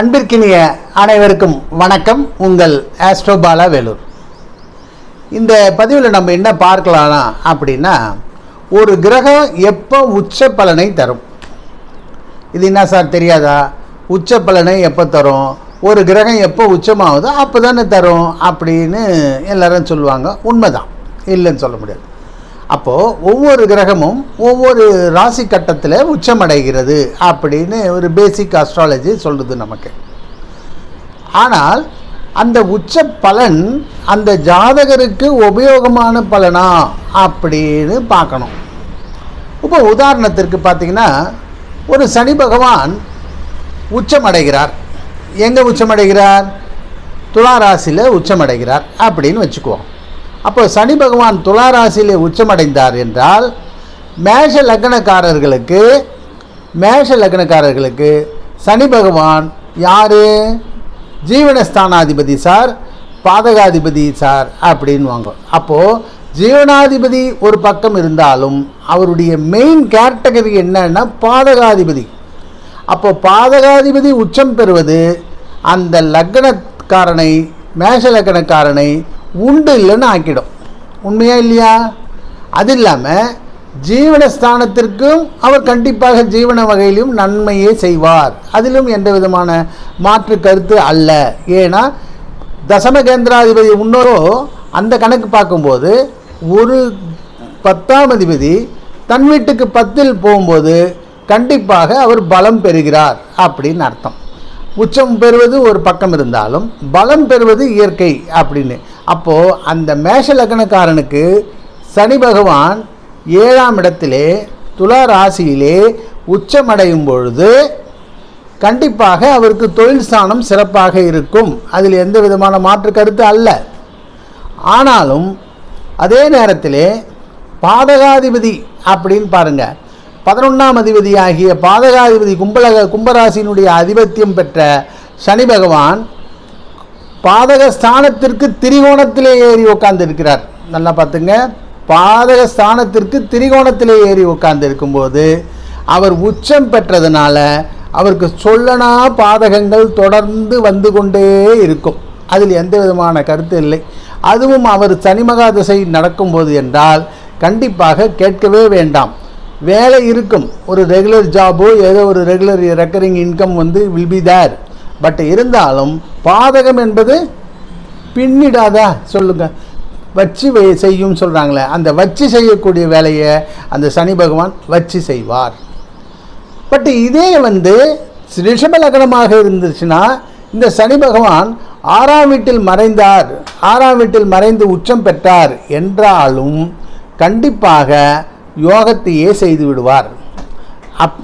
அன்பிற்கினிய அனைவருக்கும் வணக்கம். உங்கள் ஆஸ்ட்ரோபாலா வேலூர். இந்த பதிவில் நம்ம என்ன பார்க்கலாம் அப்படின்னா ஒரு கிரகம் எப்போ உச்ச பலனை தரும்? இது என்ன சார் தெரியாதா? உச்ச பலனை எப்போ தரும்? ஒரு கிரகம் எப்போ உச்சமாகுதோ அப்போ தானே தரும் அப்படின்னு எல்லாரும் சொல்லுவாங்க. உண்மைதான். இல்லைன்னு சொல்ல முடியாது. அப்போது ஒவ்வொரு கிரகமும் ஒவ்வொரு ராசி கட்டத்தில் உச்சமடைகிறது அப்படின்னு ஒரு பேசிக் அஸ்ட்ராலஜி சொல்லுது நமக்கு. ஆனால் அந்த உச்ச பலன் அந்த ஜாதகருக்கு உபயோகமான பலனா அப்படின்னு பார்க்கணும். இப்போ உதாரணத்திற்கு பார்த்தீங்கன்னா ஒரு சனி பகவான் உச்சமடைகிறார். எங்கே உச்சமடைகிறார்? துலா ராசியில் உச்சமடைகிறார் அப்படின்னு வச்சுக்குவோம். அப்போ சனி பகவான் துளாராசியிலே உச்சமடைந்தார் என்றால் மேஷ லக்னக்காரர்களுக்கு மேஷ லக்னக்காரர்களுக்கு சனி பகவான் யார்? ஜீவனஸ்தானாதிபதி சார் பாதகாதிபதி சார் அப்படின்வாங்க. அப்போது ஜீவனாதிபதி ஒரு பக்கம் இருந்தாலும் அவருடைய மெயின் கேட்டகரி என்னன்னா பாதகாதிபதி. அப்போ பாதகாதிபதி உச்சம் பெறுவது அந்த லக்னக்காரனை மேஷ லக்னக்காரனை உண்டு இல்லைன்னு ஆக்கிடும். உண்மையா இல்லையா? அது இல்லாமல் ஜீவனஸ்தானத்திற்கும் அவர் கண்டிப்பாக ஜீவன வகையிலும் நன்மையே செய்வார். அதிலும் எந்த விதமான மாற்று கருத்து அல்ல. ஏன்னா தசம கேந்திராதிபதி முன்னோரோ அந்த கணக்கு பார்க்கும்போது ஒரு பத்தாம் அதிபதி தன் வீட்டுக்கு பத்தில் போகும்போது கண்டிப்பாக அவர் பலம் பெறுகிறார் அப்படின்னு அர்த்தம். உச்சம் பெறுவது ஒரு பக்கம் இருந்தாலும் பலம் பெறுவது இயற்கை அப்படின்னு. அப்போது அந்த மேஷ லக்னக்காரனுக்கு சனி பகவான் ஏழாம் இடத்திலே துலா ராசியிலே உச்சமடையும் பொழுது கண்டிப்பாக அவருக்கு தொழில் ஸ்தானம் சிறப்பாக இருக்கும். அதில் எந்த விதமான மாற்று கருத்து அல்ல. ஆனாலும் அதே நேரத்திலே பாதகாதிபதி அப்படின்னு பாருங்க. பதினொன்றாம் அதிபதி ஆகிய பாதகாதிபதி கும்பலக கும்பராசியினுடைய ஆதிபத்தியம் பெற்ற சனி பகவான் பாதக ஸ்தானத்திற்கு திரிகோணத்திலே ஏறி உட்கார்ந்திருக்கிறார். நல்லா பார்த்துங்க. பாதக ஸ்தானத்திற்கு திரிகோணத்திலே ஏறி உட்கார்ந்து இருக்கும்போது அவர் உச்சம் பெற்றதுனால அவருக்கு சொல்லனா பாதகங்கள் தொடர்ந்து வந்து கொண்டே இருக்கும். அதில் எந்த விதமான கருத்து இல்லை. அதுவும் அவர் சனிமகா திசை நடக்கும்போது என்றால் கண்டிப்பாக கேட்கவே வேண்டாம். வேலை இருக்கும். ஒரு ரெகுலர் ஜாபோ ஏதோ ஒரு ரெகுலர் ரெக்கரிங் இன்கம் வந்து வில் பி தேர் பட் இருந்தாலும் பாதகம் என்பது பின்னிடாதா சொல்லுங்க. வச்சு வை- செய்யும் சொல்கிறாங்களே அந்த வச்சு செய்யக்கூடிய வேலையை அந்த சனி பகவான் வச்சு செய்வார். பட் இதே வந்து ரிஷப லக்னமாக இருந்துச்சுன்னா இந்த சனி பகவான் ஆறாம் வீட்டில் மறைந்தார் ஆறாம் வீட்டில் மறைந்து உச்சம் பெற்றார் என்றாலும் கண்டிப்பாக யோகத்தையே செய்து விடுவார். அப்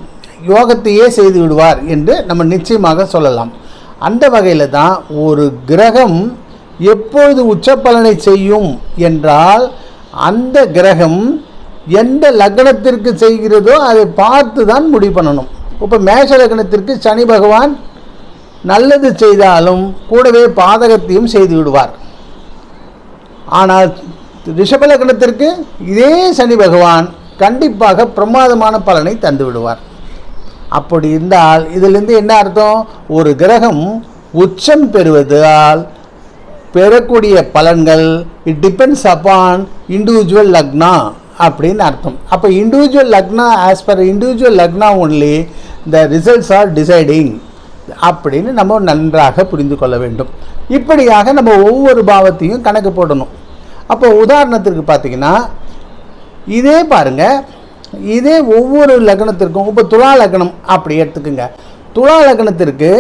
யோகத்தையே செய்து விடுவார் என்று நம்ம நிச்சயமாக சொல்லலாம். அந்த வகையில் தான் ஒரு கிரகம் எப்பொழுது உச்சப்பலனை செய்யும் என்றால் அந்த கிரகம் எந்த லக்னத்திற்கு செய்கிறதோ அதை பார்த்து தான் முடிவு பண்ணணும். இப்போ மேஷ லக்னத்திற்கு சனி பகவான் நல்லது செய்தாலும் கூடவே பாதகத்தையும் செய்து விடுவார். ஆனால் ரிஷப லக்னத்திற்கு இதே சனி பகவான் கண்டிப்பாக பிரமாதமான பலனை தந்து விடுவார். அப்படி இருந்தால் இதிலிருந்து என்ன அர்த்தம்? ஒரு கிரகம் உச்சம் பெறுவதால் பெறக்கூடிய பலன்கள் it depends upon individual lagna அப்படின்னு அர்த்தம். அப்போ individual லக்னா as per individual லக்னா only the results are deciding அப்படின்னு நம்ம நன்றாக புரிந்து கொள்ள வேண்டும். இப்படியாக நம்ம ஒவ்வொரு பாவத்தையும் கணக்கு போடணும். அப்போ உதாரணத்திற்கு பார்த்தீங்கன்னா இதே பாருங்க இதே ஒவ்வொரு லக்னத்திற்கும் இப்போ துலா லக்னம் அப்படி எடுத்துக்கோங்க. துலா லக்னத்திற்கு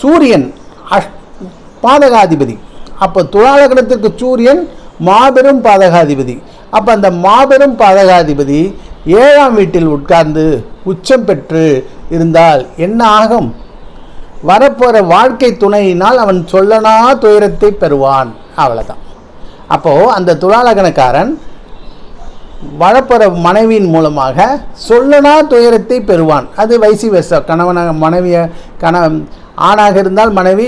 சூரியன் அஷ் பாதகாதிபதி. அப்போ துலா லக்னத்திற்கு சூரியன் மாபெரும் பாதகாதிபதி. அப்போ அந்த மாபெரும் பாதகாதிபதி ஏழாம் வீட்டில் உட்கார்ந்து உச்சம் பெற்று இருந்தால் என்ன ஆகும்? வரப்போகிற வாழ்க்கை துணையினால் அவன் சொல்லனா துயரத்தை பெறுவான். அவ்வளோதான் அப்போது அந்த துலாலகனக்காரன் வளப்பெற மனைவியின் மூலமாக சொல்லனா துயரத்தை பெறுவான். அது வைசி வெச. கணவனாக மனைவியை கண ஆணாக இருந்தால் மனைவி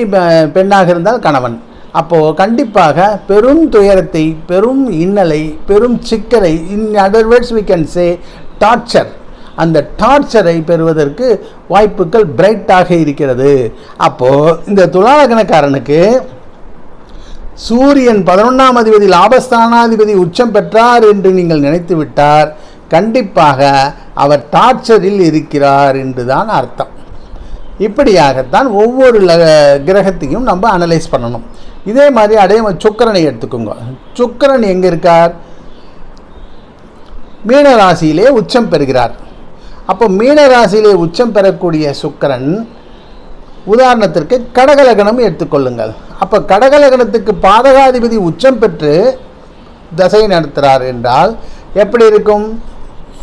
பெண்ணாக இருந்தால் கணவன். அப்போது கண்டிப்பாக பெரும் துயரத்தை பெரும் இன்னலை பெரும் சிக்கலை in other words we can say torture அந்த டார்ச்சரை பெறுவதற்கு வாய்ப்புகள் பிரைட்டாக இருக்கிறது. அப்போது இந்த துலாலக்கணக்காரனுக்கு சூரியன் பதினொன்றாம் அதிபதி லாபஸ்தானாதிபதி உச்சம் பெற்றார் என்று நீங்கள் நினைத்து விட்டார் கண்டிப்பாக அவர் டார்ச்சரில் இருக்கிறார் என்றுதான் அர்த்தம். இப்படியாகத்தான் ஒவ்வொரு ல கிரகத்தையும் நம்ம அனலைஸ் பண்ணணும். இதே மாதிரி அதே மாதிரி சுக்கரனை எடுத்துக்கோங்க. சுக்கரன் எங்கே இருக்கார்? மீன ராசியிலே உச்சம் பெறுகிறார். அப்போ மீன ராசியிலே உச்சம் பெறக்கூடிய சுக்கரன் உதாரணத்திற்கு கடகலகணம் எடுத்துக்கொள்ளுங்கள். அப்போ கடகலகணத்துக்கு பாதகாதிபதி உச்சம் பெற்று தசை நடத்துகிறார் என்றால் எப்படி இருக்கும்?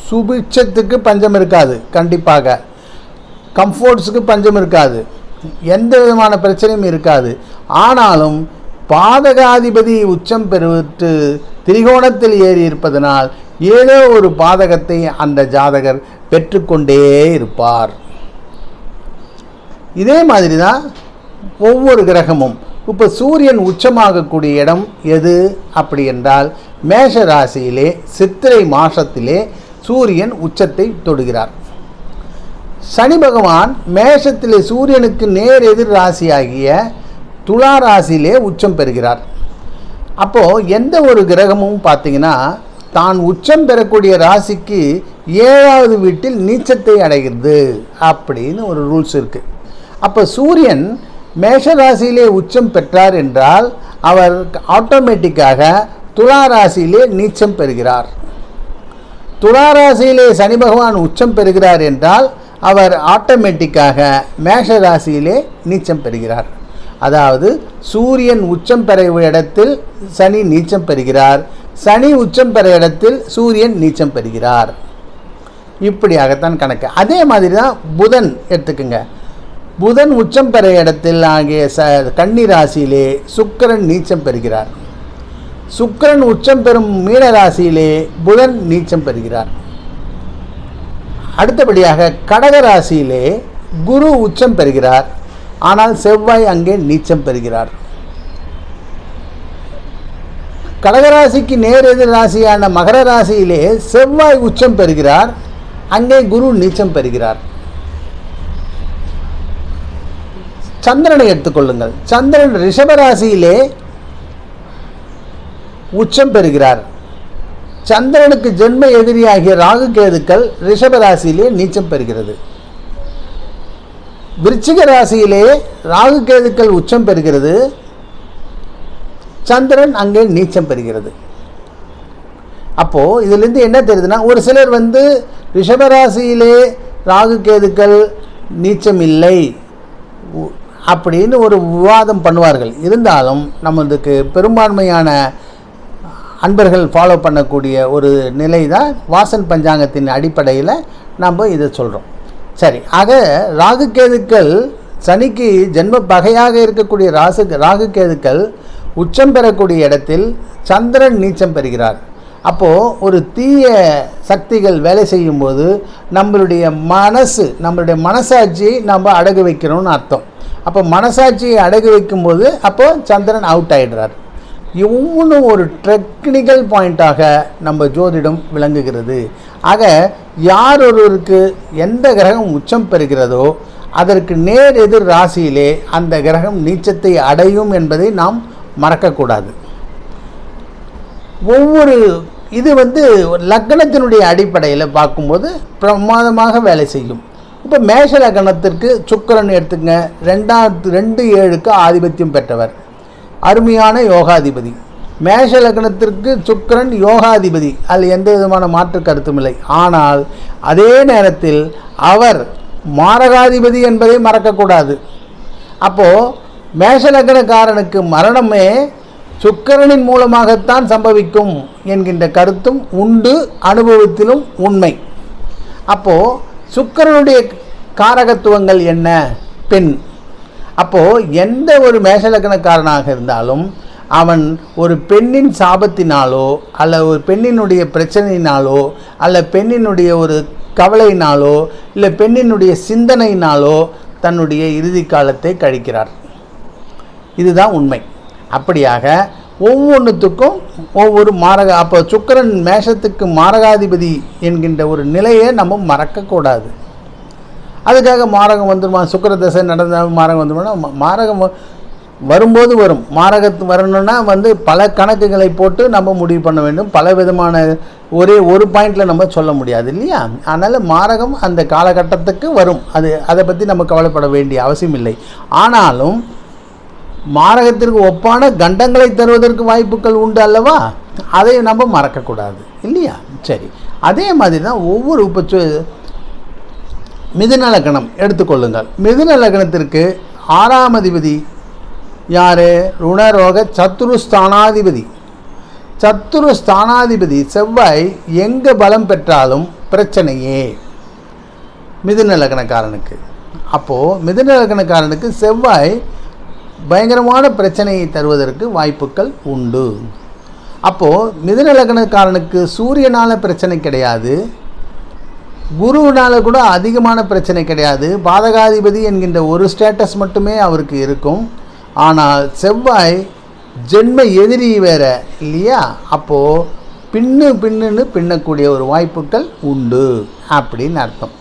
சுபிட்சத்துக்கு பஞ்சம் இருக்காது கண்டிப்பாக. கம்ஃபோர்ட்ஸுக்கு பஞ்சம் இருக்காது. எந்த விதமான பிரச்சனையும் இருக்காது. ஆனாலும் பாதகாதிபதி உச்சம் பெறுவிட்டு திரிகோணத்தில் ஏறி இருப்பதனால் ஏதோ ஒரு பாதகத்தை அந்த ஜாதகர் பெற்றுக்கொண்டே இருப்பார். இதே மாதிரி தான் ஒவ்வொரு கிரகமும். இப்போ சூரியன் உச்சமாகக்கூடிய இடம் எது? அப்படி என்றால் மேஷ ராசியிலே சித்திரை மாசத்திலே சூரியன் உச்சத்தை தொடுகிறார். சனி பகவான் மேஷத்திலே சூரியனுக்கு நேர் எதிர் ராசியாகிய துலா ராசியிலே உச்சம் பெறுகிறார். அப்போது எந்த ஒரு கிரகமும் பார்த்தீங்கன்னா தான் உச்சம் பெறக்கூடிய ராசிக்கு ஏழாவது வீட்டில் நீச்சத்தை அடைகிறது அப்படின்னு ஒரு ரூல்ஸ் இருக்குது அப்போ சூரியன் மேஷ ராசியிலே உச்சம் பெற்றார் என்றால் அவர் ஆட்டோமேட்டிக்காக துலா ராசியிலே நீச்சம் பெறுகிறார். துலா ராசியிலே சனி பகவான் உச்சம் பெறுகிறார் என்றால் அவர் ஆட்டோமேட்டிக்காக மேஷ ராசியிலே நீச்சம் பெறுகிறார். அதாவது சூரியன் உச்சம் பெற இடத்தில் சனி நீச்சம் பெறுகிறார். சனி உச்சம் பெற இடத்தில் சூரியன் நீச்சம் பெறுகிறார். இப்படியாகத்தான் கணக்கு. அதே மாதிரி தான் புதன் எடுத்துக்கோங்க. புதன் உச்சம் பெற இடத்தில் ஆகிய ச கன்னி ராசியிலே சுக்கிரன் நீச்சம் பெறுகிறார். சுக்கிரன் உச்சம் பெறும் மீன ராசியிலே புதன் நீச்சம் பெறுகிறார். அடுத்தபடியாக கடக ராசியிலே குரு உச்சம் பெறுகிறார். ஆனால் செவ்வாய் அங்கே நீச்சம் பெறுகிறார். கடகராசிக்கு நேர் எதிர் ராசியான மகர ராசியிலே செவ்வாய் உச்சம் பெறுகிறார். அங்கே குரு நீச்சம் பெறுகிறார். சந்திரனை எடுத்துக்கொள்ளுங்கள். சந்திரன் ரிஷபராசியிலே உச்சம் பெறுகிறார். சந்திரனுக்கு ஜென்ம எதிரியாகிய ராகு கேதுக்கள் ரிஷபராசியிலே நீச்சம் பெறுகிறது. விருச்சிக ராசியிலே ராகு கேதுக்கள் உச்சம் பெறுகிறது. சந்திரன் அங்கே நீச்சம் பெறுகிறது. அப்போது இதிலிருந்து என்ன தெரியுதுன்னா ஒரு சிலர் வந்து ரிஷபராசியிலே ராகு கேதுக்கள் நீச்சம் இல்லை. உ- அப்படின்னு ஒரு விவாதம் பண்ணுவார்கள். இருந்தாலும் நம்மளுக்கு பெரும்பான்மையான அன்பர்கள் ஃபாலோ பண்ணக்கூடிய ஒரு நிலை தான் வாசன் பஞ்சாங்கத்தின் அடிப்படையில் நம்ம இதை சொல்கிறோம் சரி ஆக ராகுகேதுக்கள் சனிக்கு ஜென்ம பகையாக இருக்கக்கூடிய ராசு ராகுகேதுக்கள் உச்சம் பெறக்கூடிய இடத்தில் சந்திரன் நீச்சம் பெறுகிறார். அப்போது ஒரு தீய சக்திகள் வேலை செய்யும்போது நம்மளுடைய மனசு நம்மளுடைய மனசாட்சியை நம்ம அடகு வைக்கிறோம்னு அர்த்தம். அப்போ மனசாட்சியை அடகு வைக்கும்போது அப்போது சந்திரன் அவுட் ஆகிடுறார் இவனும் ஒரு டெக்னிக்கல் பாயிண்ட்டாக நம்ம ஜோதிடம் விளங்குகிறது. ஆக யார் ஒருவருக்கு எந்த கிரகம் உச்சம் பெறுகிறதோ அதற்கு நேர் எதிர் ராசியிலே அந்த கிரகம் நீச்சத்தை அடையும் என்பதை நாம் மறக்கக்கூடாது. ஒவ்வொரு இது வந்து லக்னத்தினுடைய அடிப்படையில் பார்க்கும்போது பிரமாதமாக வேலை செய்யும். இப்போ மேஷ லக்னத்திற்கு சுக்கிரன் எடுத்துங்க ரெண்டாவது ரெண்டு ஏழுக்கு ஆதிபத்தியம் பெற்றவர். அருமையான யோகாதிபதி. மேஷ லக்னத்திற்கு சுக்கிரன் யோகாதிபதி. அதில் எந்த விதமான மாற்று கருத்தும் இல்லை. ஆனால் அதே நேரத்தில் அவர் மாரகாதிபதி என்பதை மறக்கக்கூடாது. அப்போது மேஷலக்னக்காரனுக்கு மரணமே சுக்கிரனின் மூலமாகத்தான் சம்பவிக்கும் என்கின்ற கருத்தும் உண்டு அனுபவத்திலும் உண்மை. அப்போது சுக்கிரனுடைய காரகத்துவங்கள் என்ன? பெண். அப்போது எந்த ஒரு மேஷலக்கணக்காரனாக இருந்தாலும் அவன் ஒரு பெண்ணின் சாபத்தினாலோ அல்ல ஒரு பெண்ணினுடைய பிரச்சனையினாலோ அல்ல பெண்ணினுடைய ஒரு கவலையினாலோ இல்லை பெண்ணினுடைய சிந்தனையினாலோ தன்னுடைய இறுதி காலத்தை கழிக்கிறார். இதுதான் உண்மை. அப்படியாக ஒவ்வொன்றுத்துக்கும் ஒவ்வொரு மாரக அப்போ சுக்கிரன் மேஷத்துக்கு மாரகாதிபதி என்கின்ற ஒரு நிலையை நம்ம மறக்கக்கூடாது. அதுக்காக மாரகம் வந்துருமா? சுக்கிர தசை நடந்தால் மாரகம் வந்துருமா மாரகம் வரும்போது வரும். மாரகத்து வரணும்னா வந்து பல கணக்குகளை போட்டு நம்ம முடிவு பண்ண வேண்டும். பல விதமான ஒரே ஒரு பாயிண்டில் நம்ம சொல்ல முடியாது இல்லையா? அதனால் மாரகம் அந்த காலகட்டத்துக்கு வரும். அது அதை பற்றி நம்ம கவலைப்பட வேண்டிய அவசியம் இல்லை ஆனாலும் மாரகத்திற்கு ஒப்பான கண்டங்களை தருவதற்கு வாய்ப்புகள் உண்டு அல்லவா? அதை நம்ம மறக்கக்கூடாது. இல்லையா? சரி. அதே மாதிரி தான் ஒவ்வொரு இப்போ மிதுன லக்னம் எடுத்துக்கொள்ளுங்கள் மிதுன லக்னத்திற்கு ஆறாம் அதிபதி யார்? ருணரோக சத்துரு ஸ்தானாதிபதி. சத்துரு ஸ்தானாதிபதி செவ்வாய் எங்கே பலம் பெற்றாலும் பிரச்சனையே. மிதுன லக்னக்காரனுக்கு. அப்போது மிதுன லக்னக்காரனுக்கு செவ்வாய் பயங்கரமான பிரச்சனையை தருவதற்கு வாய்ப்புகள் உண்டு. அப்போது மிதுன லக்னக்காரனுக்கு சூரியனால் பிரச்சனை கிடையாது. குருவினால் கூட அதிகமான பிரச்சனை கிடையாது. பாதகாதிபதி என்கின்ற ஒரு ஸ்டேட்டஸ் மட்டுமே அவருக்கு இருக்கும். ஆனால் செவ்வாய் ஜென்ம எதிரி வேற இல்லையா? அப்போது பின்னு பின்னுன்னு பின்னக்கூடிய ஒரு வாய்ப்புகள் உண்டு அப்படின்னு அர்த்தம்.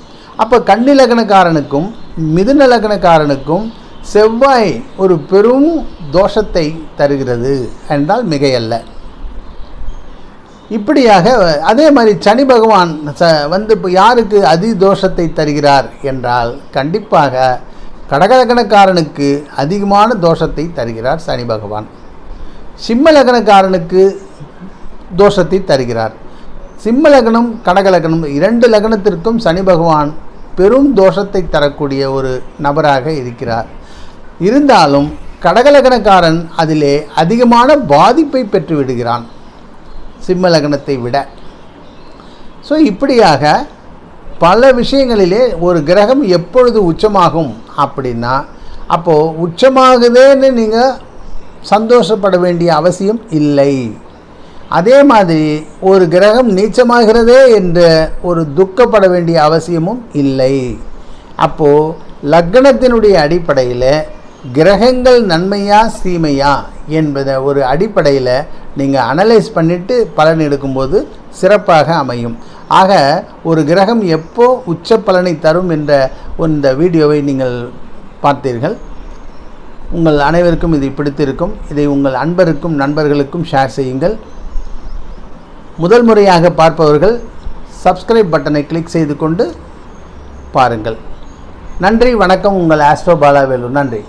அப்போ கன்னி லக்னக்காரனுக்கும் மிதுன லக்னக்காரனுக்கும் செவ்வாய் ஒரு பெரும் தோஷத்தை தருகிறது என்றால் மிகையல்ல. இப்படியாக அதே மாதிரி சனி பகவான் ச வந்து இப்போ யாருக்கு அதி தோஷத்தை தருகிறார் என்றால் கண்டிப்பாக கடகலக்கணக்காரனுக்கு அதிகமான தோஷத்தை தருகிறார் சனி பகவான். சிம்ம லக்னக்காரனுக்கு தோஷத்தை தருகிறார். சிம்ம லக்னம் கடகலக்கணம் இரண்டு லக்னத்திற்கும் சனி பகவான் பெரும் தோஷத்தை தரக்கூடிய ஒரு நபராக இருக்கிறார். இருந்தாலும் கடகலக்கணக்காரன் அதிலே அதிகமான பாதிப்பை பெற்று விடுகிறான் சிம்ம லக்னத்தை விட. ஸோ இப்படியாக பல விஷயங்களிலே ஒரு கிரகம் எப்பொழுது உச்சமாகும் அப்படின்னா அப்போது உச்சமாகுதேன்னு நீங்கள் சந்தோஷப்பட வேண்டிய அவசியம் இல்லை. அதே மாதிரி ஒரு கிரகம் நீச்சமாகிறதே என்ற ஒரு துக்கப்பட வேண்டிய அவசியமும் இல்லை. அப்போது லக்னத்தினுடைய அடிப்படையில் கிரகங்கள் நன்மையா தீமையா என்பதை ஒரு அடிப்படையில் நீங்கள் அனலைஸ் பண்ணிவிட்டு பலன் எடுக்கும்போது சிறப்பாக அமையும். ஆக ஒரு கிரகம் எப்போ உச்ச பலனை தரும் என்ற இந்த வீடியோவை நீங்கள் பார்த்தீர்கள். உங்கள் அனைவருக்கும் இது பிடித்திருக்கும். இதை உங்கள் அன்பருக்கும் நண்பர்களுக்கும் ஷேர் செய்யுங்கள். முதல் முறையாக பார்ப்பவர்கள் சப்ஸ்கிரைப் பட்டனை கிளிக் செய்து கொண்டு பாருங்கள். நன்றி வணக்கம். உங்கள் ஆஸ்ட்ரோ பாலாவேலு நன்றி.